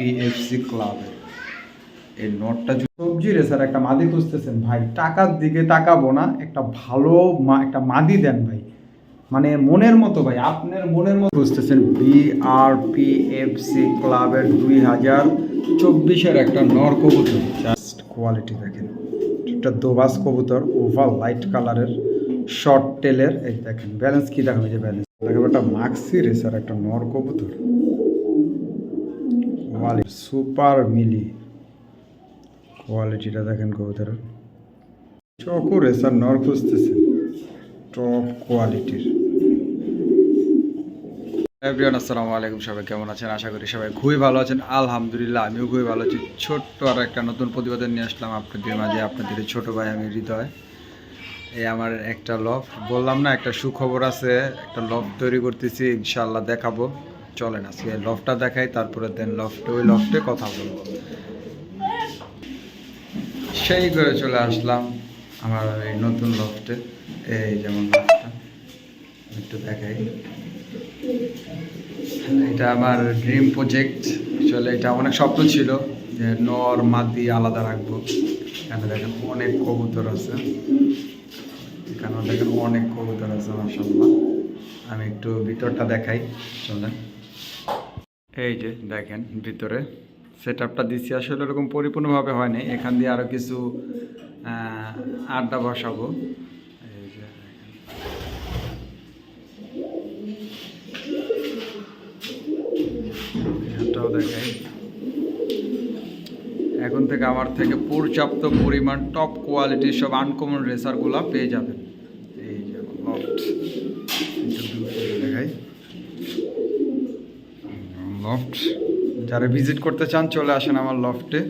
BRPFC ক্লাবে এই নটটা সবজি রেসার একটা মাদি খুঁজতেছেন, ভাই, টাকার দিকে তাকাবো না, একটা ভালো একটা মাদি দেন ভাই। মানে মনের মতো ভাই, আপনার মনের মতো খুঁজতেছেন বিআরপিএফসি ক্লাবের দুই হাজার চব্বিশের একটা নর কবুতর। জাস্ট কোয়ালিটি দেখেন। একটা দোবাস কবুতর ওভার লাইট কালারের শর্ট টেলের এই দেখেন ব্যালেন্স কি দেখাবে যে ব্যালেন্স দেখেন একটা মাক্সি রেসার একটা নর কবুতর। সুপার মিলি কোয়ালিটিটা দেখেন কবুতরের। নর খুঁজতেছেন টপ কোয়ালিটির এভরিওয়ান, আসসালামু আলাইকুম, সবাই কেমন আছেন? আশা করি সবাই খুবই ভালো আছেন। আলহামদুলিল্লাহ, আমিও খুবই ভালো আছি। ছোট্ট আর একটা নতুন প্রতিবেদন নিয়ে আসলাম আপনাদের মাঝে, আপনাদের ছোট ভাই আমি হৃদয়। এই আমার একটা লফ বললাম না, একটা সুখবর আছে, একটা লফ তৈরি করতেছি ইনশাল্লাহ দেখাবো। চলেন আজকে লফটা দেখাই, তারপরে দেন লফটে, ওই লফটে কথা বলব। সেই করে চলে আসলাম আমার এই নতুন লফটে। এই যেমন একটু দেখাই। এটা আমার ড্রিম প্রজেক্ট আসলে এটা অনেক স্বপ্ন ছিল যে নর, মাদি আলাদা রাখব। এখানে দেখেন অনেক কবুতর আছে। এখানে দেখেন অনেক কবুতর আছে মাসাল্লাহ আমি একটু ভিতরটা দেখাই, চলেন। এই যে দেখেন ভিতরে সেট আপটা দিচ্ছি আসলে এরকম পরিপূর্ণভাবে হয়নি। এখান দিয়ে আরও কিছু আড্ডা বসাবো। এখন থেকে আমার থেকে পর্যাপ্ত পরিমাণ টপ কোয়ালিটির সব আনকমন রেসারগুলো পেয়ে যাবেন এই যে লফট দেখাই লফট যারা ভিজিট করতে চান, চলে আসেন আমার লফটে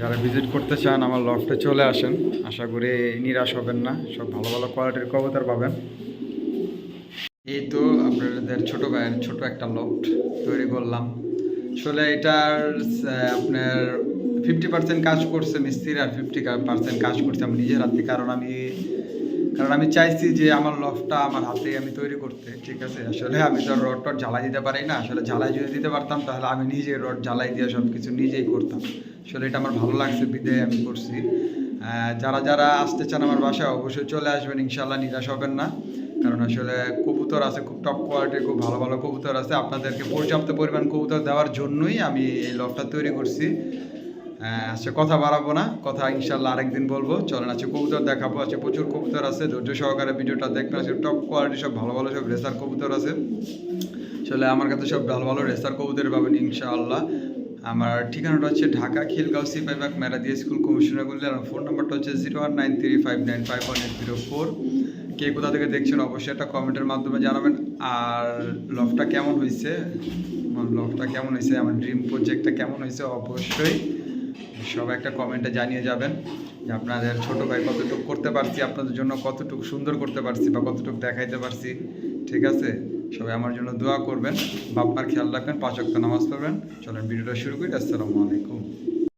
যারা ভিজিট করতে চান, আমার লফটে চলে আসেন। আশা করি নিরাশ হবেন না। সব ভালো ভালো কোয়ালিটির কবুতর পাবেন। এই তো আপনাদের ছোট ভাইয়ের ছোট একটা লফট তৈরি করলাম। আসলে এটার আপনার ফিফটি পার্সেন্ট কাজ করছে মিস্ত্রি আর ফিফটি পার্সেন্ট কাজ করছে আমি নিজের হাতে। কারণ আমি কারণ আমি চাইছি যে আমার লফটা আমার হাতে আমি তৈরি করতে, ঠিক আছে? আসলে আমি তো রড টড জ্বালাই দিতে পারি না। আসলে জ্বালাই যদি দিতে পারতাম, তাহলে আমি নিজে রড জ্বালাই দিয়ে সব কিছু নিজেই করতাম। আসলে এটা আমার ভালো লাগছে, বিদায় আমি করছি। যারা যারা আসতে চান আমার বাসায়, অবশ্যই চলে আসবেন। ইনশাল্লাহ নিরাশ হবেন না। কারণ আসলে কবুতর আছে, খুব টপ কোয়ালিটির খুব ভালো ভালো কবুতর আছে। আপনাদেরকে পর্যাপ্ত পরিমাণ কবুতর দেওয়ার জন্যই আমি এই লফটা তৈরি করছি। আচ্ছা কথা বাড়াবো না। কথা ইনশাল্লাহ আরেকদিন বলব। চলেন আছে কবুতর দেখাবো। আছে প্রচুর কবুতর আছে। ধৈর্য সহকারে ভিডিওটা দেখবেন। আছে টপ কোয়ালিটি সব ভালো ভালো সব রেসার কবুতর আছে। আসলে আমার কাছে সব ভালো ভালো রেসার কবুতর পাবেন ইনশাআল্লাহ। আমার ঠিকানাটা হচ্ছে ঢাকা খিলগাঁও সিপাইবাগ মেরাদিয়া স্কুল কমিশনারগুলি আমার ফোন নাম্বারটা হচ্ছে zero one nine three five nine five one eight zero four কে কোথা থেকে দেখছেন অবশ্যই একটা কমেন্টের মাধ্যমে জানাবেন। আর লফটা কেমন হয়েছে আমার কেমন হয়েছে আমার ড্রিম প্রজেক্টটা কেমন হয়েছে অবশ্যই সব একটা কমেন্টে জানিয়ে যাবেন যে আপনাদের ছোট ভাই কতটুকু করতে পারছি, আপনাদের জন্য কতটুকু সুন্দর করতে পারছি বা কতটুকু দেখাইতে পারছি, ঠিক আছে? সবাই আমার জন্য দোয়া করবেন। বাপ্পার খেয়াল রাখবেন, পাঁচ ওয়াক্ত নামাজ পড়বেন। চলেন ভিডিওটা শুরু করি। আসসালামু আলাইকুম।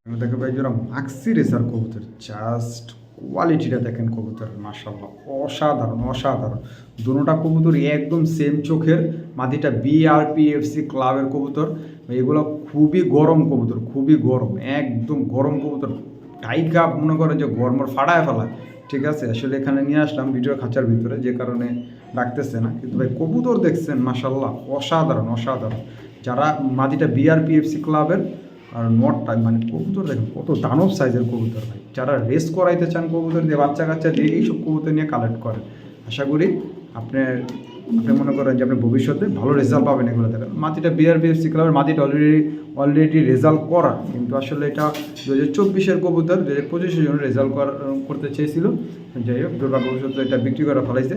আমি দেখো ভাই যারা মাক্সি রেসার কবুতর জাস্ট কোয়ালিটিটা দেখেন কবুতরের মাসাল্লাহ অসাধারণ অসাধারণ। দুটোটা কবুতর একদম সেম চোখের, মাটিটা বিআরপিএফসি ক্লাবের কবুতর। এগুলো খুবই গরম কবুতর, খুবই গরম, একদম গরম কবুতর। টাইকা মনে করে যে গরমর ফাটায় ফেলায় ঠিক আছে, আসলে এখানে নিয়ে আসলাম ভিডিও খাঁচার ভিতরে, যে কারণে ডাকতেছে না। কিন্তু ভাই, কবুতর দেখছেন মাসাল্লাহ অসাধারণ অসাধারণ। যারা মাটিটা বিআরপিএফসি ক্লাবের আর নটটা মানে কবুতর দেখেন, কত দানব সাইজের কবুতর ভাই। যারা রেস করাইতে চান কবুতর দিয়ে বাচ্চা কাচ্চা দিয়ে, এইসব কবুতর নিয়ে কালেক্ট করেন। আশা করি আপনার আপনি মনে করেন যে আপনি ভবিষ্যতে ভালো রেজাল্ট পাবেন এগুলো থেকে মাটিটা বিআরবিএফসি ক্লাবের মাটিটা অলরেডি অলরেডি রেজাল্ট করা কিন্তু আসলে এটা দু হাজার চব্বিশের কবুতর দু হাজার পঁচিশের জন্য রেজাল্ট করতে চেয়েছিল। যাই হোক দুর্ভাগ্যবশত এটা বিক্রি করা ফেলাইছে।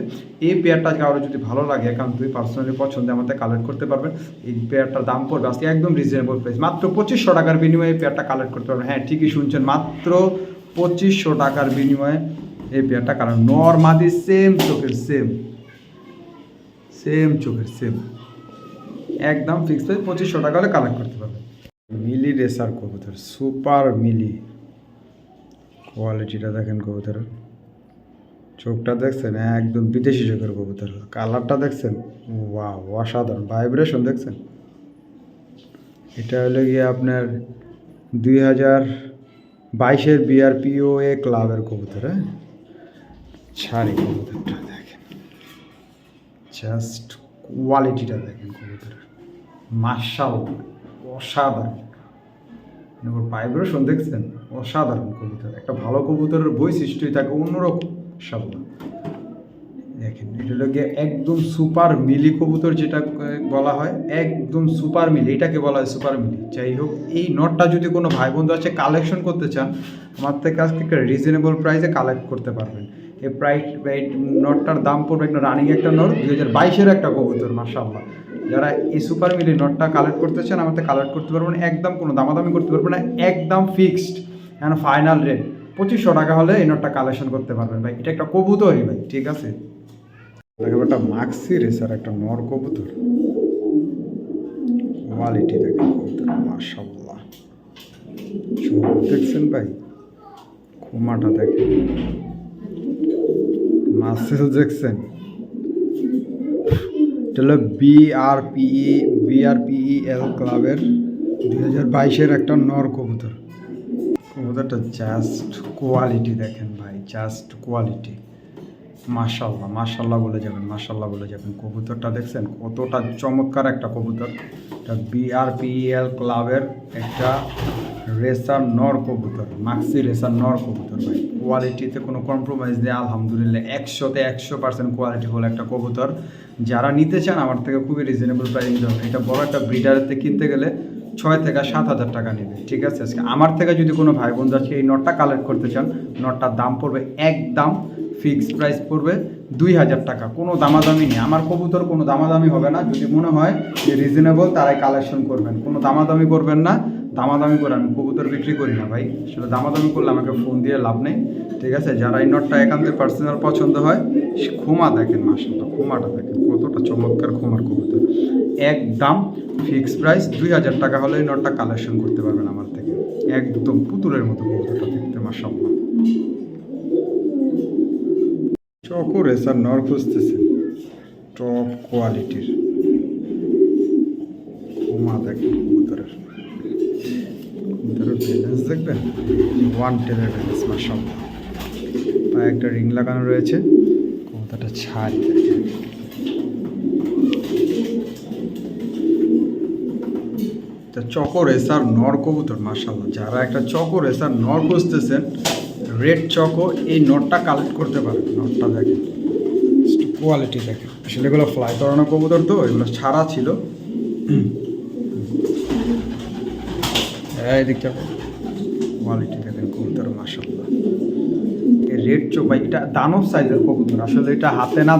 এই পেয়ারটা কারও যদি ভালো লাগে, একান্তই পার্সোনালি পছন্দ আমাদের কালেক্ট করতে পারবেন। এই পেয়ারটার দাম পড়বে আজকে একদম রিজনেবল প্রাইস মাত্র পঁচিশশো টাকার বিনিময়ে এই পেয়ারটা কালেক্ট করতে পারবেন। হ্যাঁ ঠিকই শুনছেন, মাত্র পঁচিশশো টাকার বিনিময়ে এই পেয়ারটা কারণ নর মাদি সেম চোখের সেম সেম, চোখের সেম। একদম ফিক্স প্রাইস পঁচিশশো টাকা হলে কালেক্ট করতে পারবেন মিলি রেসার কবুতর সুপার মিলি। কোয়ালিটিটা দেখেন কবুতরের। চোখটা দেখছেন, একদম বিদেশি চোখের কবুতর। কালারটা দেখছেন ওয়া অসাধারণ। ভাইব্রেশন দেখছেন? এটা হলো গিয়ে আপনার দুই হাজার বাইশের বিআরপিওএ ক্লাবের কবুতর হ্যাঁ? ছাড়ি কবুতরটা জাস্ট কোয়ালিটিটা দেখেন কবুতরের। মার্শাল অসাধারণ। ভাইব্রেশন দেখছেন? অসাধারণ কবুতর। একটা ভালো কবুতরের বৈশিষ্ট্যই থাকে অন্যরকম সাবধান। দেখেন, এটা হলো একদম সুপার মিলি কবুতর যেটা বলা হয়। একদম সুপার মিলি এটাকে বলা হয় সুপার মিলি যাই হোক, এই নটটা যদি কোনো ভাই বন্ধু আছে কালেকশন করতে চান, আমার থেকে আজকে একটা রিজনেবল প্রাইসে কালেক্ট করতে পারবেন। এই প্রাইস এই নটটার দাম পড়বে একটা রানিং একটা নট দুই হাজার বাইশের একটা কবুতর মাসাল্লাহ যারা এই সুপার মিলি নটটা কালেক্ট করতে চান আমার থেকে কালেক্ট করতে পারবেন, একদম কোনো দামাদামি করতে পারব না, একদম ফিক্সড এখন ফাইনাল রেট পঁচিশশো টাকা হলে এই নটটা কালেকশন করতে পারবেন ভাই, এটা একটা কবুতরই ভাই, ঠিক আছে? একটা মাক্সি রেসার একটা নর কবুতর। কোয়ালিটি দেখেন কবুতর মাশাল্লাহ চোখ দেখছেন ভাই? খুমাটা দেখেন। মাসেল দেখছেন এটা বিআরপিই বিআরপিই এল ক্লাবের দুই হাজার বাইশের একটা নর কবুতর। কবুতরটা জাস্ট কোয়ালিটি দেখেন ভাই জাস্ট কোয়ালিটি মাশাল্লাহ মাশাল্লাহ বলে যাবেন মাশাল্লাহ বলে যাবেন। কবুতরটা দেখছেন, কতটা চমৎকার একটা কবুতর। এটা বিআরপিএল ক্লাবের একটা রেসার নর কবুতর, মাক্সি রেসার নর কবুতর ভাই। কোয়ালিটিতে কোনো কম্প্রোমাইজ নেই, আলহামদুলিল্লাহ। একশোতে একশো পার্সেন্ট কোয়ালিটি হলো একটা কবুতর। যারা নিতে চান, আমার থেকে খুবই রিজনেবল প্রাইস হবে। এটা বড় একটা ব্রিডারেতে কিনতে গেলে ছয় থেকে সাত হাজার টাকা নেবে, ঠিক আছে? আজকে আমার থেকে যদি কোনো ভাই বন্ধু আজকে এই নটটা কালেক্ট করতে চান নটটার দাম পড়বে একদম ফিক্সড প্রাইস পড়বে দুই হাজার টাকা। কোনো দামাদামি নেই। আমার কবুতর কোনো দামাদামি হবে না। যদি মনে হয় যে রিজনেবল তারাই কালেকশন করবেন। কোনো দামাদামি করবেন না। দামাদামি করে আমি কবুতর বিক্রি করি না ভাই। সেটা দামাদামি করলে আমাকে ফোন দিয়ে লাভ নেই। ঠিক আছে, যারা এই নটটা একান্তে পার্সোনাল পছন্দ হয় খোমা দেখেন মাসাল্লাহ খোমাটা দেখেন। কতটা চমৎকার খোমার কবুতর। একদম ফিক্সড প্রাইস দুই হাজার টাকা হলে এই নটটা কালেকশন করতে পারবেন আমার থেকে। একদম পুতুলের মতো কবুতরটা দেখতে মাসাল্লাহ চকো রেসার নর খুঁজতেছেন টপ কোয়ালিটির মা দেখেন কবুতরের। ওয়ান টেনের ব্যালেন্স একটা রিং লাগানো রয়েছে। কবুতরটা ছাড়ি দেখেন তা চকো রেসার নর কবুতর মার্শাল্লাহ যারা একটা চকো রেসার নর খুঁজতেছেন রেড চকো, এই নটটা কালেক্ট করতে পারেন নটটা দেখেন। কোয়ালিটি দেখেন। আসলে এগুলো ফ্লাই করানো কবুতর তো, এগুলো ছাড়া ছিল। কোয়ালিটি দেখেন কবুতর রেড দানব সাইজের কবুতর। আসলে এটা হাতে না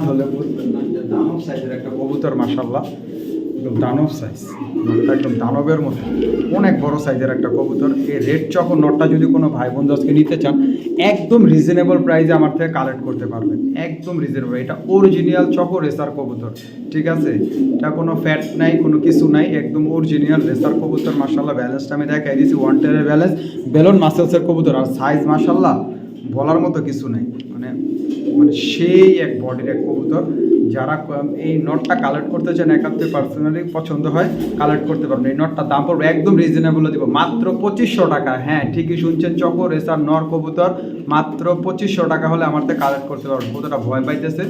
এটা দানব সাইজের একটা কবুতর একদম সাইজ একদম দানবের মতো। অনেক বড় সাইজের একটা কবুতর। এই রেড চক নটটা যদি কোনো ভাই বোন আজকে নিতে চান একদম রিজনেবল প্রাইসে আমার থেকে কালেক্ট করতে পারবেন। একদম রিজনেবল এটা অরিজিনাল চকো রেসার কবুতর, ঠিক আছে? এটা কোনো ফ্যাট নাই, কোনো কিছু নাই, একদম অরিজিনাল রেসার কবুতর মার্শাল্লাহ ব্যালেন্সটা আমি দেখাই দিয়েছি ওয়ান টেনের ব্যালেন্স বেলন মাসেলসের কবুতর, আর সাইজ মার্শাল্লাহ বলার মতো কিছু নেই। মানে মানে সেই এক বডির এক কবুতর। যারা এই নটটা কালেক্ট করতে চান একাত্তর পার্সোনালি পছন্দ হয় কালেক্ট করতে পারবেন। এই নটটার দাম পড়বে একদম রিজনেবল দিব। মাত্র পঁচিশশো টাকা। হ্যাঁ ঠিকই শুনছেন চকো, রেসার, নর, কবুতর। মাত্র পঁচিশশো টাকা হলে আমার কালেক্ট করতে পারবেন। কতটা ভয় পাইতেছে?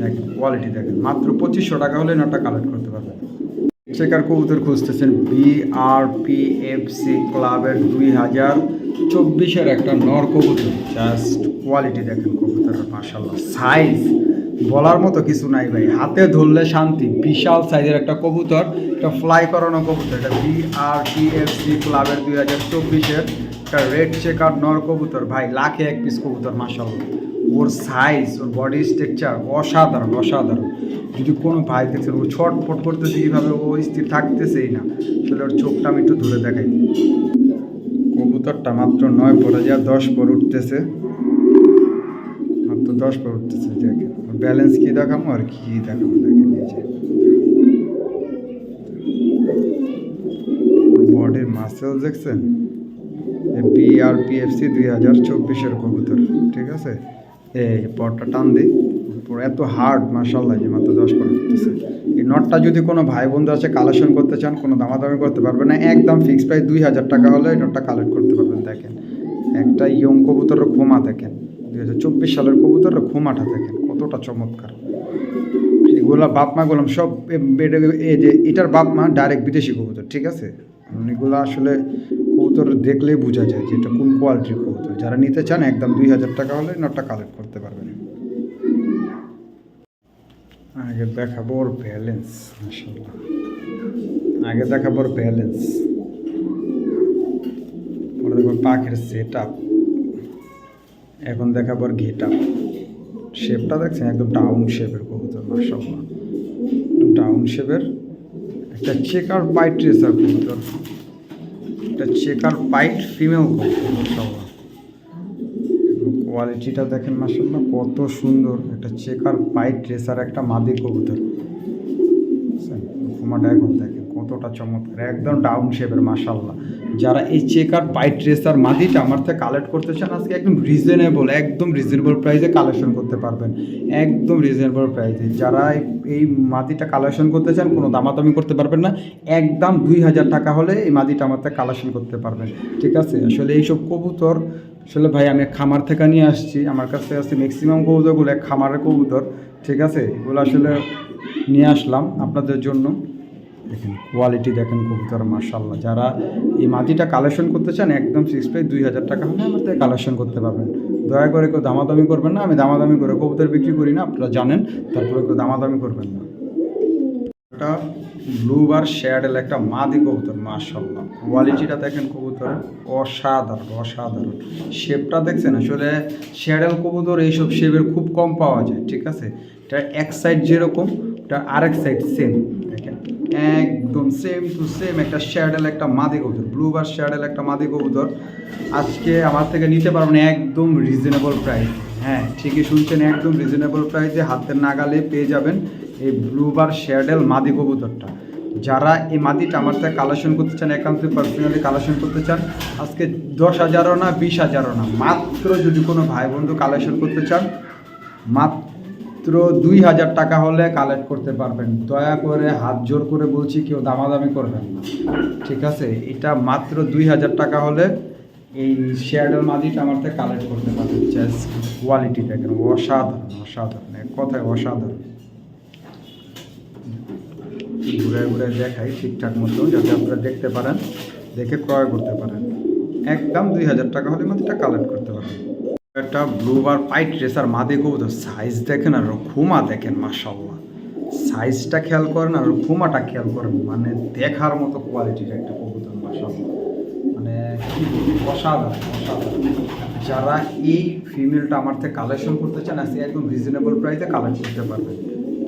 দেখেন কোয়ালিটি দেখেন। মাত্র পঁচিশশো টাকা হলে নটটা কালেক্ট করতে পারবেন। চেকার কবুতর খুঁজতেছেন। বিআরপিএফসি ক্লাবের দুই হাজার চব্বিশের একটা নর কবুতর। জাস্ট কোয়ালিটি দেখেন কবুতরের মাসাল্লাহ সাইজ বলার মতো কিছু নাই ভাই। হাতে ধরলে শান্তি, বিশাল সাইজের একটা কবুতর, একটা ফ্লাই করানো কবুতর, এটা বিআরপিএফসি ক্লাবের দুই হাজার চব্বিশের একটা রেড চেকার নর কবুতর। ভাই, লাখে এক পিস কবুতর মাসাল্লাহ ওর সাইজ ওর বডি স্ট্রাকচার অসাধারণ অসাধারণ। যদি কোনো ভাই দেখছেন, ও ছটফট করতেছে কীভাবে ও স্থির থাকতেছেই না। আসলে ওর চোখটা আমি একটু ধরে দেখাই। কবুতরটা মাত্র নয় পরে যা দশ পর উঠতেছে। মাত্র দশ পর উঠতেছে, দেখেন। ব্যালেন্স কী দেখাবো আর কী দেখাবো দেখেন এই যে বডির মাসেল দেখছেন? বিআরপিএফসি দুই হাজার চব্বিশের কবুতর, ঠিক আছে? এই পরটা টান দিই এত হার্ড মার্শাল্লাহ যে মাত্র দশ উঠতেছে এই নটটা যদি কোনো ভাই বন্ধু আছে কালেকশন করতে চান, কোনো দামাদামি করতে পারবে না, একদম ফিক্সড প্রাইস দুই হাজার টাকা হলে এই নটটা কালেক্ট করতে পারবেন, দেখেন। একটা ইয়ং কবুতরের খোমা দেখেন। দুই হাজার চব্বিশ সালের কবুতরের খোমাটা দেখেন, কতটা চমৎকার। এগুলা বাপ মা গুলাম সব এই যে এটার বাপ মা ডাইরেক্ট বিদেশি কবুতর, ঠিক আছে? এগুলো আসলে কবুতর দেখলেই বোঝা যায় যে এটা কোন কোয়ালিটির কবুতর। যারা নিতে চান একদম দুই হাজার টাকা হলে নটটা কালেক্ট করতে পারবেন। আগে দেখাবো ওর ব্যালেন্স মাসাল্লাহ আগে দেখাবো ওর ব্যালেন্স পরে দেখব পাখির সেট আপ এখন দেখাবো ওর ঘেট শেপটা দেখছেন? একদম ডাউন শেপের কবুতর মাসাল্লাহ ডাউন শেপের একটা চেকার পাইট রেসার কবুতর। একটা চেকার পাইট ফিমেল কবুতর মাসাল্লাহ কোয়ালিটিটা দেখেন মাসাল্লাহ কত সুন্দর। একটা চেকার পাইট রেসার একটা মাদি কবুতর। বুঝছেন? এখন দেখেন কতটা চমৎকার। একদম ডাউন শেপের মাসাল্লাহ যারা এই চেকার পাইট রেসার মাদিটা আমার থেকে কালেক্ট করতে চান, আজকে একদম রিজনেবল একদম রিজনেবল প্রাইসে কালেকশন করতে পারবেন। একদম রিজনেবল প্রাইসে যারা এই- মাদিটা কালেকশন করতে চান, কোনো দামাদামি করতে পারবেন না। একদম দুই হাজার টাকা হলে এই মাদিটা আমার থেকে কালেকশন করতে পারবেন। ঠিক আছে? আসলে এইসব কবুতর, আসলে ভাই, আমি খামার থেকে নিয়ে আসছি। আমার কাছে আছে ম্যাক্সিমাম কবুতরগুলো খামারের কবুতর। ঠিক আছে? এগুলো আসলে নিয়ে আসলাম আপনাদের জন্য। দেখেন কোয়ালিটি দেখেন কবুতর মার্শাল্লাহ যারা এই মাটিটা কালেকশন করতে চান, একদম সিক্স প্রাইস দুই হাজার টাকা হলে আমার থেকে কালেকশন করতে পারবেন। দয়া করে কেউ দামাদামি করবেন না, আমি দামাদামি করে কবুতর বিক্রি করি না, আপনারা জানেন, তারপরে কেউ দামাদামি করবেন না। একটা ব্লু বার শ্যাডেল একটা মাদি কবুতর মাশাল্লাহ কোয়ালিটিটা দেখেন কবুতর অসাধারণ অসাধারণ। শেপটা দেখছেন, আসলে শ্যাডেল কবুতর এইসব শেপের খুব কম পাওয়া যায়, ঠিক আছে? এটা এক সাইড যেরকম, এটা আরেক সাইড সেম দেখেন। একদম সেম টু সেম একটা শ্যাডেল একটা মাদি কবুতর। ব্লু বার শ্যাডেল একটা মাদি কবুতর। আজকে আমার থেকে নিতে পারবেন একদম রিজনেবল প্রাইস হ্যাঁ ঠিকই শুনছেন, একদম রিজনেবল প্রাইসে হাতের নাগালে পেয়ে যাবেন এই ব্লুবার শ্যাডেল মাদি কবুতরটা। যারা এই মাদিটা আমার থেকে কালেকশন করতে চান একান্ত পার্সোনালি কালেকশন করতে চান, আজকে দশ হাজারও না, বিশ হাজারও না, মাত্র যদি কোনো ভাই বন্ধু কালেকশন করতে চান, মাত্র দুই হাজার টাকা হলে কালেক্ট করতে পারবেন। দয়া করে হাত জোর করে বলছি, কেউ দামাদামি করবেন না। ঠিক আছে? এটা মাত্র দুই হাজার টাকা হলে এই শেয়ারডেল মাদিটা আমার থেকে কালেক্ট করতে পারবেন জাস্ট কোয়ালিটি দেখেন, অসাধারণ অসাধারণ, এক কথায় অসাধারণ। ঘুরে ঘুরে দেখাই ঠিকঠাক মতো, যাতে আপনারা দেখতে পারেন, দেখে ক্রয় করতে পারেন। একদম দুই হাজার টাকা হলে মাদিটা কালেক্ট করতে পারবেন। একটা ব্লু বার পাইট রেসার মাদি কবুতর সাইজ দেখেন আর খুমা দেখেন মাসাল্লাহ সাইজটা খেয়াল করেন আর খুমাটা খেয়াল করেন মানে দেখার মতো কোয়ালিটির একটা কবুতর মাসাল্লাহ মানে কি যারা এই ফিমেলটা আমার থেকে কালেকশন করতে চান, আজকে একদম রিজনেবল প্রাইসে কালেক্ট করতে পারবেন।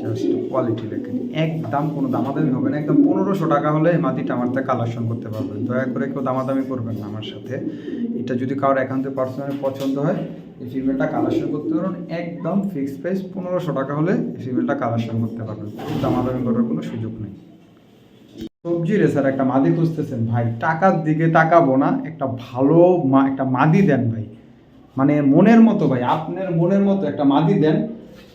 জাস্ট কোয়ালিটি দেখেন একদম কোনো দামাদামি হবে না, একদম পনেরোশো টাকা হলে মাটিটা আমার থেকে কালেকশন করতে পারবেন। দয়া করে কেউ দামাদামি করবেন না আমার সাথে। এটা যদি কারোর একান্ত পার্সোনালি পছন্দ হয়, এই ফিমেলটা কালেকশন করতে পারবেন একদম ফিক্সড প্রাইস পনেরোশো টাকা হলে এই ফিমেলটা কালেকশন করতে পারবেন। দামাদামি করার কোনো সুযোগ নেই। সবজি রেসার একটা মাদি খুঁজতেছেন। ভাই, টাকার দিকে তাকাবো না। একটা ভালো মা, একটা মাদি দেন ভাই। মানে মনের মতো ভাই, আপনার মনের মতো একটা মাদি দেন।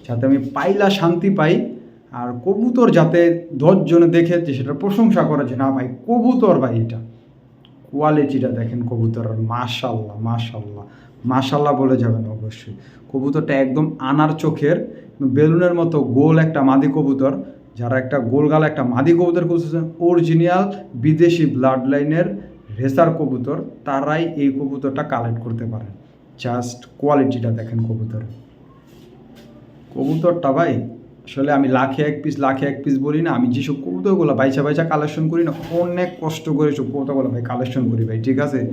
যাতে আমি পাইলা শান্তি পাই আর কবুতর যাতে দশজনে দেখে যে সেটা প্রশংসা করে যে না ভাই, কবুতর ভাই এটা। কোয়ালিটিটা দেখেন কবুতরের, মাশাল্লাহ মাশাল্লাহ। মাশাল্লাহ বলে যাবেন অবশ্যই। কবুতরটা একদম আনার চোখের বেলুনের মতো গোল একটা মাদি কবুতর। যারা একটা গোলগাল একটা মাদি কবুতর খুঁজছেন অরিজিনাল বিদেশি ব্লাড লাইনের রেসার কবুতর, তারাই এই কবুতরটা কালেক্ট করতে পারেন। জাস্ট কোয়ালিটিটা দেখেন কবুতরের। কবুতরটা ভাই, আসলে আমি লাখে এক পিস লাখে এক পিস বলি না, আমি যেসব কবুতরগুলো বাইচা বাইচা কালেকশন করি না, অনেক কষ্ট করে সব কবুতরগুলো ভাই কালেকশন করি ভাই, ঠিক আছে?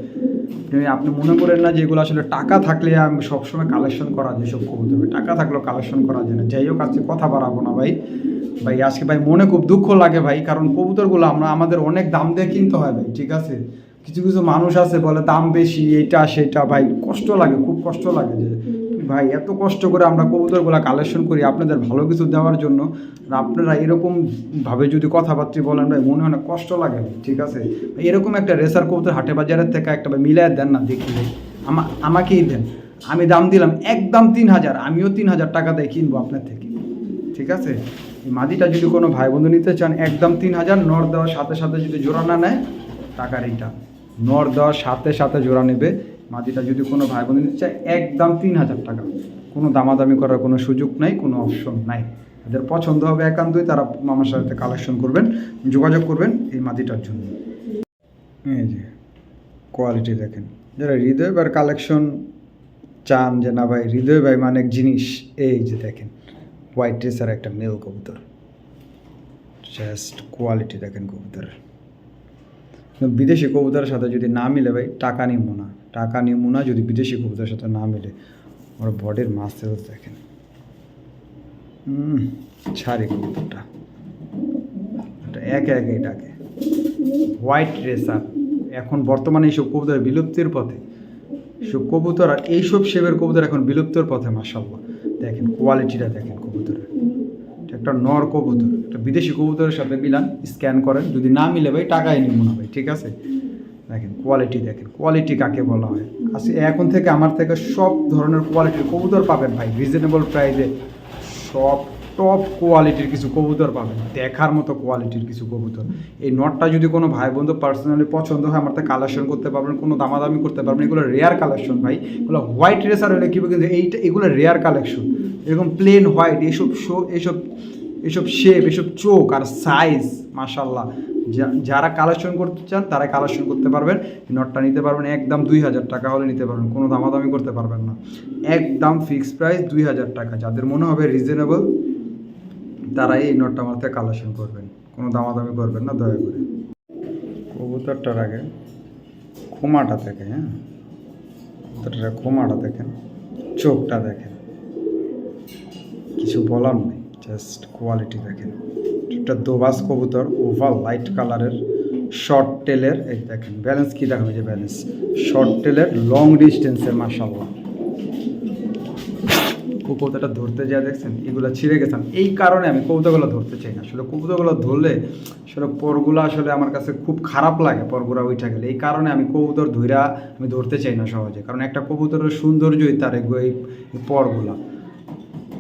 আপনি- মনে করেন না যেগুলো আসলে টাকা থাকলে আমি সবসময় কালেকশন করা যায় সব কবুতর ভাই, টাকা থাকলেও কালেকশন করা যায় না, যাই হোক আজকে কথা বাড়াবো না ভাই। ভাই, আজকে ভাই মনে খুব দুঃখ লাগে ভাই, কারণ কবুতরগুলো আমরা, আমাদের অনেক দাম দিয়ে কিনতে হয় ভাই, ঠিক আছে? কিছু কিছু মানুষ আছে বলে দাম বেশি, এইটা, সেটা ভাই, কষ্ট লাগে, খুব কষ্ট লাগে যে ভাই, এত কষ্ট করে আমরা কবুতরগুলো কালেকশন করি, আপনাদের ভালো কিছু দেওয়ার জন্য। আর আপনারা এরকম ভাবে যদি কথাবার্তা বলেন ভাই, মনে হয় কষ্ট লাগে ঠিক আছে? এরকম একটা রেসার কবুতর হাটে বাজারের থেকে একটা মিলাই দেন না, দেখি ভাই। আমা, আমাকেই দেন। আমি দাম দিলাম, একদম তিন হাজার, আমিও তিন হাজার টাকা দিয়ে কিনবো আপনার থেকে। ঠিক আছে? মাদিটা যদি কোনো ভাই বন্ধু নিতে চান, একদম তিন হাজার, নর দেওয়ার সাথে সাথে যদি জোড়া না নেয় টাকা রিটার্ন নর দেওয়ার সাথে সাথে জোড়া নেবে। মাদিটা যদি কোনো ভাই বোন নিতে চায় একদম তিন হাজার টাকা। কোনো দামাদামি করার কোনো সুযোগ নাই, কোনো অপশন নাই। যাদের পছন্দ হবে একান্তই, তারা আমার সাথে কালেকশন করবেন, যোগাযোগ করবেন এই মাদিটার জন্য। এই যে কোয়ালিটি দেখেন। যারা হৃদয় বার কালেকশন চান যে, না ভাই, হৃদয় ভাই মানে এক জিনিস। এই যে দেখেন হোয়াইট ড্রেসের একটা মেল কবুতর। জাস্ট কোয়ালিটি দেখেন কবুতরের। বিদেশি কবুতরের সাথে যদি না মিলে ভাই, টাকা নিব না। টাকা নিব না যদি বিদেশি কবুতরের সাথে না মিলে। ওর বডির মাসেলস দেখেন। ছাড়ি কবুতরটা। একে একে ডাকে হোয়াইট রেসার এখন বর্তমানে এইসব কবুতর বিলুপ্তির পথে। সব কবুতর আর এইসব শেপের কবুতর এখন বিলুপ্তির পথে মাসাল্লাহ দেখেন কোয়ালিটিটা দেখেন কবুতরের। একটা নর কবুতর। একটা বিদেশি কবুতরের সাথে মিলান স্ক্যান করেন। যদি না মিলে ভাই, টাকাই নিব না ভাই ঠিক আছে? দেখেন কোয়ালিটি দেখেন। কোয়ালিটি কাকে বলা হয়? আসলে এখন থেকে আমার থেকে সব ধরনের কোয়ালিটির কবুতর পাবেন ভাই। রিজনেবল প্রাইসে সব টপ কোয়ালিটির কিছু কবুতর পাবেন। দেখার মতো কোয়ালিটির কিছু কবুতর। এই নটটা যদি কোনো ভাই বন্ধু পার্সোনালি পছন্দ হয়, আমার থেকে কালেকশন করতে পারবেন, কোনো দামাদামি করতে পারবেন, এগুলো রেয়ার কালেকশন ভাই। এগুলো হোয়াইট রেসার হলে কী কিন্তু এইটা, এগুলো রেয়ার কালেকশন এরকম প্লেন হোয়াইট এইসব শো এইসব এসব শেপ এসব চোখ আর সাইজ মাশাল্লাহ যারা কালেকশন করতে চান তারা কালেকশন করতে পারবেন। নটটা নিতে পারবেন, একদম দুই হাজার টাকা হলে নিতে পারবেন। কোনো দামাদামি করতে পারবেন না। একদম ফিক্স প্রাইস দুই হাজার টাকা। যাদের মনে হবে রিজনেবল তারা এই নটটা থেকে কালেকশন করবেন। কোনো দামাদামি করবেন না, দয়া করে। কবুতরটার আগে খোমাটা থেকে হ্যাঁ? কবুতরটার খোমাটা দেখেন। চোখটা দেখেন। কিছু বলার নেই জাস্ট কোয়ালিটি দেখেন। একটা দোবাস কবুতর ওভার লাইট কালারের শর্ট টেলের এই দেখেন ব্যালেন্স কী দেখাবে যে ব্যালেন্স শর্ট টেলের লং ডিস্টেন্সের মাসাল্লাহ কবুতরটা ধরতে যা দেখছেন? এগুলো ছিঁড়ে গেছেন এই কারণে আমি কবুতরগুলো ধরতে চাই না। আসলে কবুতরগুলো ধরলে, আসলে পরগুলো আসলে আমার কাছে খুব খারাপ লাগে, পরগুলা উঠে গেলে। এই কারণে আমি কবুতর ধইরা আমি ধরতে চাই না সহজে। কারণ একটা কবুতরের সৌন্দর্যই তার এই পরগুলা।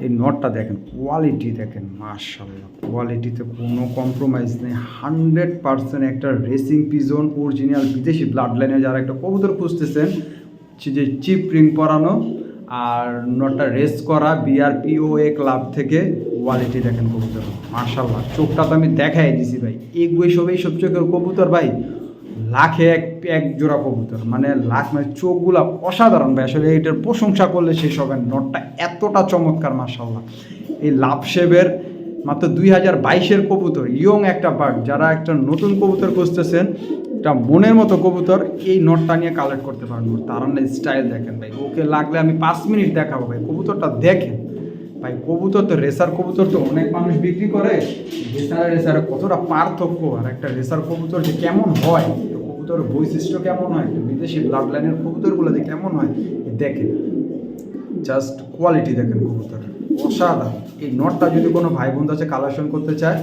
এই নটটা দেখেন কোয়ালিটি দেখেন মার্শাল্লাহ কোয়ালিটিতে কোনো কম্প্রোমাইজ নেই। হান্ড্রেড পার্সেন্ট একটা রেসিং পিজন অরিজিনাল বিদেশি ব্লাড লাইনে যারা একটা কবুতর খুঁজতেছেন যে চিপ রিং পরানো আর নটটা রেস করা বিআরপিওএ ক্লাব থেকে কোয়ালিটি দেখেন কবুতর। মার্শাল্লাহ চোখটা তো আমি দেখাই দিছি ভাই। এগুলো সব এইসব চোখের কবুতর ভাই। লাখে এক এক জোড়া কবুতর। মানে লাখ মানে চোখগুলা অসাধারণ ভাই। আসলে এটার প্রশংসা করলে শেষ হবে নটটা এতটা চমৎকার মাসাল্লাহ এই লাভ শেবের মাত্র দুই হাজার বাইশের কবুতর, ইয়ং একটা বার্ড যারা একটা নতুন কবুতর খুঁজতেছেন, একটা মনের মতো কবুতর, এই নটটা নিয়ে কালেক্ট করতে পারেন। তারানের স্টাইল দেখেন ভাই। ওকে লাগলে আমি পাঁচ মিনিট দেখাবো ভাই। কবুতরটা দেখেন। ভাই, কবুতর তো রেসার কবুতর তো অনেক মানুষ বিক্রি করে। রেসার রেসার কতটা পার্থক্য? আর একটা রেসার কবুতর যে কেমন হয় তো কবুতরের বৈশিষ্ট্য কেমন হয় বিদেশি ব্লাড লাইনের কবুতরগুলো যে কেমন হয় দেখেন। জাস্ট কোয়ালিটি দেখেন কবুতর। অসাধারণ। এই নটটা যদি কোনো ভাই বন্ধু আছে কালেকশন করতে চায়,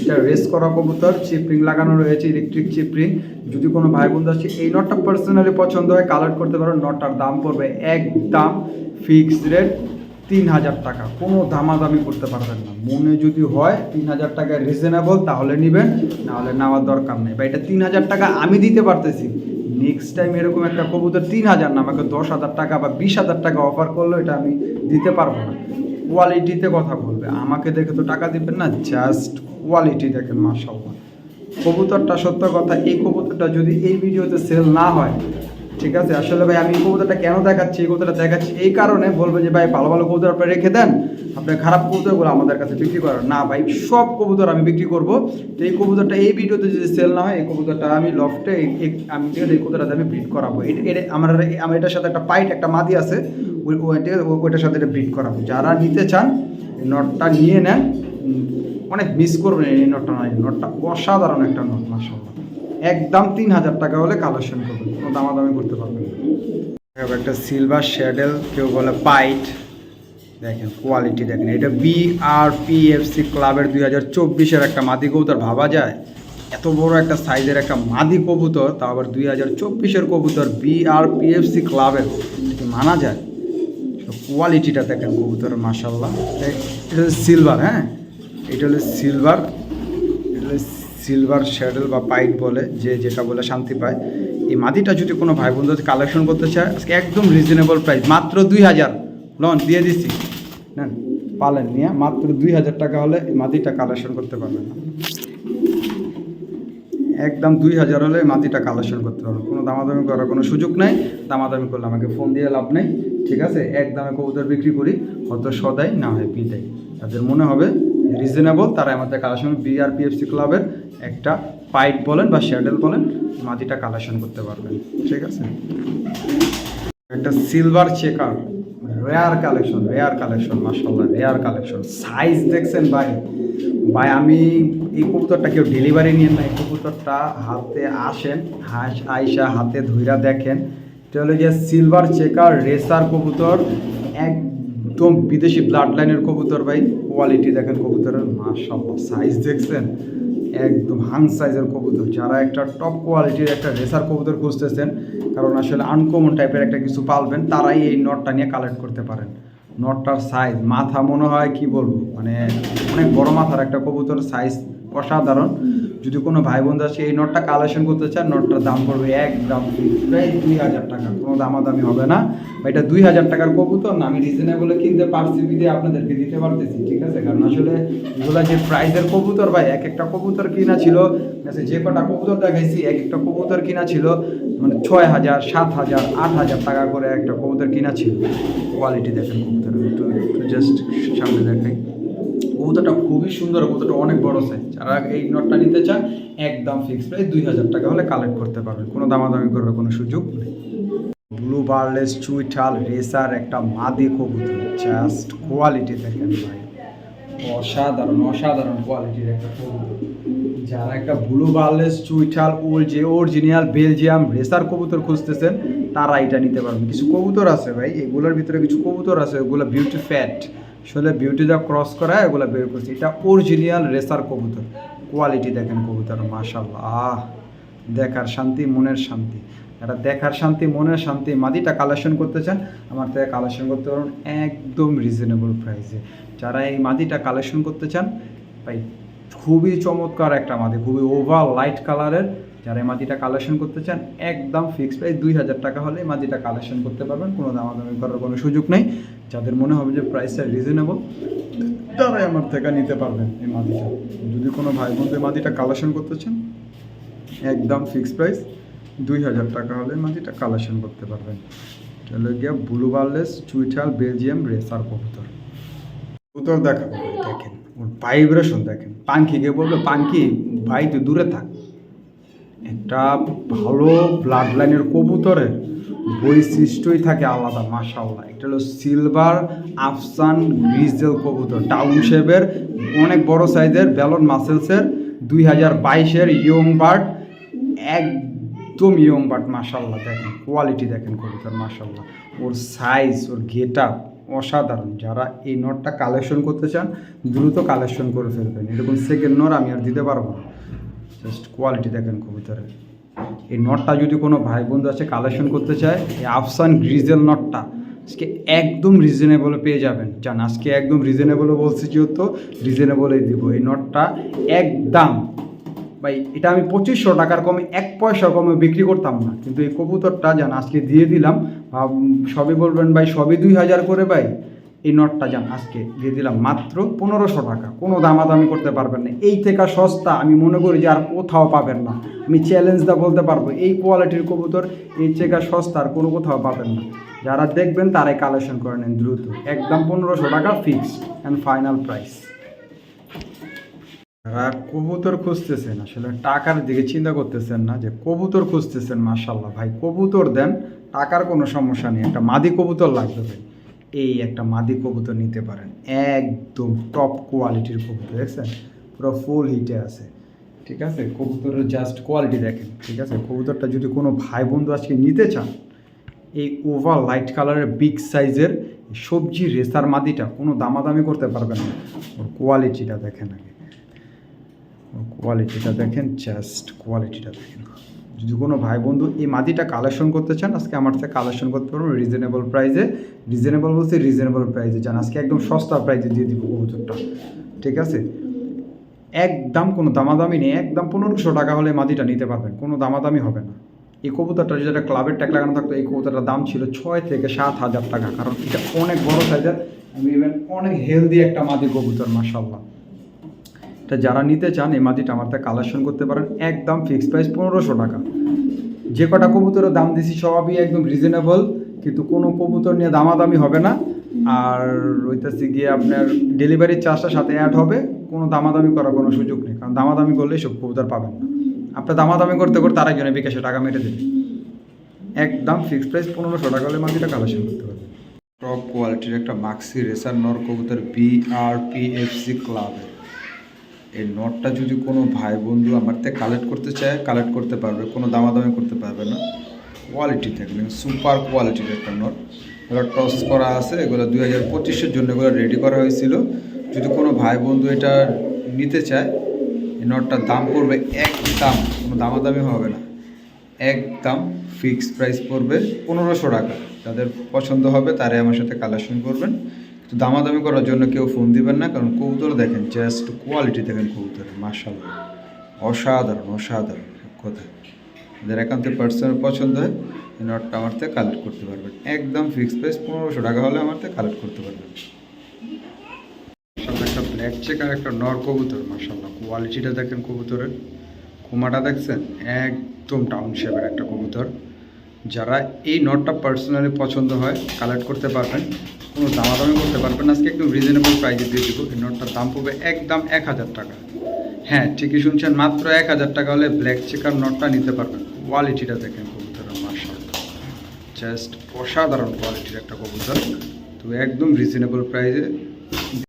এটা রেস করা কবুতর চিপরিং লাগানো রয়েছে ইলেকট্রিক চিপরিং যদি কোনো ভাই বন্ধু আছে এই নটটা পার্সোনালি পছন্দ হয় কালার করতে পারো নটটার দাম পড়বে একদম ফিক্সড রেট তিন হাজার টাকা। কোনো দামাদামি করতে পারবেন না। মনে যদি হয় তিন হাজার টাকা রিজনেবল তাহলে নেবেন, নাহলে নেওয়ার দরকার নেই। বা এটা তিন হাজার টাকা আমি দিতে পারতেছি। নেক্সট টাইম এরকম একটা কবুতর তিন হাজার না, আমাকে দশ হাজার টাকা বা বিশ হাজার টাকা অফার করল, এটা আমি দিতে পারব না। কোয়ালিটিতে কথা বলবে। আমাকে দেখে তো টাকা দিবেন না জাস্ট কোয়ালিটি দেখেন মাসাল্লাহ কবুতরটা সত্য কথা, এই কবুতরটা যদি এই ভিডিওতে সেল না হয় ঠিক আছে? আসলে ভাই আমি কবুতরটা কেন দেখাচ্ছি? এই কবুতরটা দেখাচ্ছি এই কারণে বলবে যে ভাই ভালো ভালো কবুতর আপনি রেখে দেন। আপনার খারাপ কবুতরগুলো আমাদের কাছে বিক্রি করেন। না ভাই সব কবুতর আমি বিক্রি করব। তো এই কবুতরটা এই ভিডিওতে যদি সেল না হয় এই কবুতরটা আমি লফটে আমি ঠিক আছে এই কবুতরটা আমি ব্রিড করাবো। এটা আমার আমার এটার সাথে একটা পাইট একটা মাদি আছে। ওই ঠিক আছে, ওইটার সাথে এটা ব্রিড করাবো। যারা নিতে চান নটটা নিয়ে নেন। অনেক মিস করবেন এই নটটা নয়। নটটা অসাধারণ একটা নট মাসাল্লাহ একদম তিন হাজার টাকা হলে কালেকশন করবেন কোনো দামাদামি করতে পারবেন একটা সিলভার শ্যাডেল কেউ বলে পাইট দেখেন কোয়ালিটি দেখেন। এটা B R P F C ক্লাবের দুই হাজার চব্বিশের একটা মাদি কবুতর, ভাবা যায়? এত বড় একটা সাইজের একটা মাদি কবুতর তা আবার দুই হাজার চব্বিশের কবুতর B R P F C ক্লাবের মানা যায়? কোয়ালিটিটা দেখেন কবুতরের মাসাল্লাহ এটা সিলভার হ্যাঁ? এটা হলো সিলভার এটা হলো সিলভার শ্যাডেল বা পাইট বলে যে যেটা বলে শান্তি পায়। এই মাদিটা যদি কোনো ভাই বন্ধু কালেকশন করতে চায়, আজকে একদম রিজনেবল প্রাইস মাত্র দুই হাজার। লন, দিয়ে দিচ্ছি। নেন, পালেন, নিয়ে মাত্র দুই হাজার টাকা হলে এই মাদিটা কালেকশন করতে পারবেন। একদম দুই হাজার হলে মাটিটা কালেকশন করতে পারবেন। কোনো দামাদামি করার কোনো সুযোগ নেই। দামাদামি করলে আমাকে ফোন দিয়ে লাভ নেই। ঠিক আছে? এক দামে কবুতর বিক্রি করি, হয়তো সদাই না হয় বিদায় তাদের মনে হবে রিজনেবল তারা আমাদের কালেকশন বিআরপিএফসি ক্লাবের একটা পাইপ বলেন বা শ্যাডেল বলেন, মাটিটা কালেকশন করতে পারবেন। ঠিক আছে? একটা silver checker rare collection rare collection মাসাল্লাহ রেয়ার কালেকশন সাইজ দেখছেন ভাই? ভাই, আমি এই কবুতরটা কেউ ডেলিভারি নিয়ে না এই কবুতরটা হাতে আসেন, হাস আইসা হাতে ধুইরা দেখেন। এটা হলো যে সিলভার চেকার রেসার কবুতর একদম বিদেশি ব্লাড লাইনের কবুতর ভাই কোয়ালিটি দেখেন কবুতরের মাসাল্লাহ সাইজ দেখছেন? একদম হাং সাইজের কবুতর। যারা একটা টপ কোয়ালিটির একটা রেসার কবুতর খুঁজতেছেন, কারণ আসলে আনকমন টাইপের একটা কিছু পালবেন, তারাই এই নটটা নিয়ে কালেক্ট করতে পারেন। নটটার সাইজ মাথা মনে হয়, কি বলব? মানে অনেক বড় মাথার একটা কবুতর সাইজ অসাধারণ। যদি কোনো ভাই বন্ধু আছে এই নটটা কালেকশন করতে চান, নটটার দাম পড়বে একদম প্রায় দুই হাজার টাকা। কোনো দামাদামি হবে না। এটা দুই হাজার টাকার কবুতর না, আমি রিজনেবলে কিনতে পারছি বিদে আপনাদেরকে দিতে পারতেছি, ঠিক আছে? কারণ আসলে এগুলো যে প্রাইজের কবুতর ভাই এক একটা কবুতর কিনা ছিল যে কটা কবুতর দেখাইছি, এক একটা কবুতর কিনা ছিল মানে ছয় হাজার, সাত হাজার, আট হাজার টাকা করে একটা কবুতর কিনা ছিল। কোয়ালিটি দেখেন কবুতরের, একটু একটু জাস্ট সামনে দেখাই। কবুতরটা খুবই সুন্দর, কবুতরটা অনেক বড় সাইজ যারা এই নটটা নিতে চান একদম ফিক্স প্রাইস দুই হাজার টাকা হলে কালেক্ট করতে পারবেন কোনো দামাদামি করার কোনো সুযোগ নেই। ব্লু বার্লেস, চুইঠাল, রেসার, একটা মাদি কবুতর। জাস্ট কোয়ালিটি দেখেন ভাই। অসাধারণ অসাধারণ কোয়ালিটির একটা কবুতর। যারা একটা ব্লু বার্লেস, চুইঠাল, ওল যে অরিজিনাল বেলজিয়াম রেসার কবুতর খুঁজতেছেন, তারা এটা নিতে পারবেন কিছু কবুতর আছে ভাই, এগুলোর ভিতরে কিছু কবুতর আছে, ওগুলো বিউটি ফ্যাট আসলে বিউটি যা ক্রস করা, এগুলো বের করছে। এটা অরিজিনাল রেসার কবুতর। কোয়ালিটি দেখেন কবুতর মাশাল্লাহ আহ, দেখার শান্তি, মনের শান্তি। এটা দেখার শান্তি, মনের শান্তি, মাদিটা কালেকশন করতে চান, আমার থেকে কালেকশন করতে পারুন একদম রিজনেবল প্রাইসে যারা এই মাদিটা কালেকশন করতে চান, ভাই, খুবই চমৎকার একটা মাদি, খুবই ওভার লাইট কালারের যারা এই মাদিটা কালেকশন করতে চান, একদম ফিক্সড প্রাইস দুই হাজার টাকা হলে এই মাদিটা কালেকশন করতে পারবেন। কোনো দামাদামি করার কোনো সুযোগ নেই। যাদের মনে হবে যে প্রাইসটা রিজনেবল তারাই আমার থেকে নিতে পারবেন এই মাদিটা যদি কোনো ভাই বন্ধু এই মাদিটা কালেকশন করতে চান, একদম ফিক্সড প্রাইস দুই হাজার টাকা হলে মাটিটা কালেকশন করতে পারবেন। চলে গিয়া ব্লু বার্লেস চুইঠাল বেলজিয়াম রেসার কবুতর। কবুতর দেখাবো, দেখেন, ওর ভাইব্রেশন দেখেন। গিয়ে বলবে পাঙ্কি ভাই, তুই দূরে থাক। একটা ভালো ব্লাড লাইনের কবুতরের বৈশিষ্ট্যই থাকে আলাদা মাশাল্লাহ একটা হলো সিলভার আফসান গ্রিজেল কবুতর। টাউন শেপের অনেক বড় সাইজের ব্যালন মাসেলসের দুই হাজার বাইশের ইয়ং বার্ড একদম ইয়ং বার্ড মাশাল্লাহ দেখেন। কোয়ালিটি দেখেন কবুতর মাশাল্লাহ ওর সাইজ ওর গেট আপ অসাধারণ। যারা এই নটটা কালেকশন করতে চান, দ্রুত কালেকশন করে ফেলবেন। এরকম সেকেন্ড নট আমি আর দিতে পারব না। জাস্ট কোয়ালিটি দেখেন কবুতরের এই নটটা যদি কোনো ভাই বন্ধু আছে কালেকশন করতে চায়, এই আফসান গ্রিজেল নটটা আজকে একদম রিজনেবলে পেয়ে যাবেন। জান, আজকে একদম রিজনেবলে বলছি যেহেতু রিজনেবলেই দিব। এই নটটা একদম, ভাই, এটা আমি পঁচিশশো টাকার কমে, এক পয়সা কমে বিক্রি করতাম না। কিন্তু এই কবুতরটা জান, আজকে দিয়ে দিলাম। সবই বলবেন, ভাই, সবই দুই হাজার করে, ভাই। এই নটটা যান আজকে দিয়ে দিলাম মাত্র পনেরোশো টাকা। কোনো দামাদামি করতে পারবেন না। এই থেকে সস্তা, আমি মনে করি যে আর কোথাও পাবেন না। আমি চ্যালেঞ্জ দা বলতে পারব, এই কোয়ালিটির কবুতর এই থেকে সস্তা আর কোনো কোথাও পাবেন না। যারা দেখবেন তারাই কালেকশন করে নেন দ্রুত। একদম পনেরোশো টাকা ফিক্সড অ্যান্ড ফাইনাল প্রাইস যারা কবুতর খুঁজতেছেন, আসলে টাকার দিকে চিন্তা করতেছেন না যে কবুতর খুঁজতেছেন মাশাল্লাহ ভাই, কবুতর দেন, টাকার কোনো সমস্যা নেই। একটা মাদি কবুতর লাগবে ভাই। এই একটা মাদি কবুতর নিতে পারেন। একদম টপ কোয়ালিটির কবুতর, দেখছেন? পুরো ফুল হিটে আছে। ঠিক আছে? কবুতরের জাস্ট কোয়ালিটি দেখেন, ঠিক আছে? কবুতরটা যদি কোনো ভাই বন্ধু আজকে নিতে চান, এই ওভার লাইট কালারের বিগ সাইজের সবজি রেসার মাদিটা কোনো দামাদামি করতে পারবেন না। ওর কোয়ালিটিটা দেখেন আগে। কোয়ালিটিটা দেখেন জাস্ট কোয়ালিটিটা দেখেন। যদি কোনো ভাই বন্ধু এই মাটিটা কালেকশন করতে চান, আজকে আমার থেকে কালেকশন করতে পারবেন রিজনেবল প্রাইসে রিজনেবল বলতে রিজনেবল প্রাইসে যান আজকে একদম সস্তা প্রাইসে দিয়ে দিব কবুতরটা। ঠিক আছে? একদম কোনো দামাদামি নেই। একদম পনেরোশো টাকা হলে মাটিটা নিতে পারবেন। কোনো দামাদামি হবে না। এই কবুতরটা যেটা ক্লাবের ট্যাগ লাগানো থাকতো, এই কবুতরটার দাম ছিল ছয় থেকে সাত হাজার টাকা। কারণ এটা অনেক বড় সাইজের ইভেন অনেক হেলদি একটা মাদি কবুতর মাসাল্লাহ এটা যারা নিতে চান, এই মাদিটা আমার থেকে কালেকশন করতে পারেন। একদম ফিক্সড প্রাইস পনেরোশো টাকা। যে কটা কবুতরের দাম দিছি সবই একদম রিজনেবল কিন্তু কোনো কবুতর নিয়ে দামাদামি হবে না। আর ওইটাছে গিয়ে আপনার ডেলিভারির চার্জটা সাথে অ্যাড হবে, কোনো দামাদামি করার কোনো সুযোগ নেই। কারণ দামাদামি করলে সব কবুতর পাবেন না। আপনার দামাদামি করতে করতে আরেকজনে বিকাশে টাকা মেটে দেবে। একদম ফিক্সড প্রাইস পনেরোশো টাকা হলে মাটিটা কালেকশন করতে পারবেন। টপ কোয়ালিটির একটা মাক্সি রেসার নর কবুতর B R P F C ক্লাবের এই নটটা যদি কোনো ভাই বন্ধু আমার থেকে কালেক্ট করতে চায় কালেক্ট করতে পারবে, কোনো দামাদামি করতে পারবে না। কোয়ালিটি থাকবে সুপার কোয়ালিটির একটা নট। এগুলো টস করা আছে, এগুলো দুই হাজার পঁচিশের জন্য এগুলো রেডি করা হয়েছিল। যদি কোনো ভাই বন্ধু এটা নিতে চায়, এই নটটার দাম পড়বে একদম, কোনো দামাদামি হবে না। একদম ফিক্সড প্রাইস পড়বে পনেরোশো টাকা। যাদের পছন্দ হবে তারাই আমার সাথে কালেকশন করবেন। কিন্তু দামাদামি করার জন্য কেউ ফোন দিবেন না, কারণ কবুতর দেখেন জাস্ট কোয়ালিটি দেখেন কবুতরের মার্শাল্লাহ অসাধারণ অসাধারণ, এক কথায়। যাদের একান্তে পার্সোনাল পছন্দ হয় নটটা আমার থেকে কালেক্ট করতে পারবেন। একদম ফিক্সড প্রাইস পনেরোশো টাকা হলে আমার থেকে কালেক্ট করতে পারবেন। একটা ব্ল্যাক চেকার একটা নর কবুতর মাসাল্লাহ কোয়ালিটিটা দেখেন কবুতরের। কুমাটা দেখছেন? একদম টাউন শেপের একটা কবুতর। যারা এই নটটা পার্সোনালি পছন্দ হয় কালেক্ট করতে পারবেন। কোনো দামাদামি করতে পারবেন আজকে একদম রিজনেবল প্রাইসে দিয়ে দেবো। এই নটটার দাম পড়বে একদম এক হাজার টাকা। হ্যাঁ ঠিকই শুনছেন, মাত্র এক হাজার টাকা হলে ব্ল্যাক চেকার নটটা নিতে পারবেন। কোয়ালিটিটা দেখেন কবুতরের মার্শাল্লাহ জাস্ট অসাধারণ কোয়ালিটির একটা কবুতর। তো একদম রিজনেবল প্রাইসে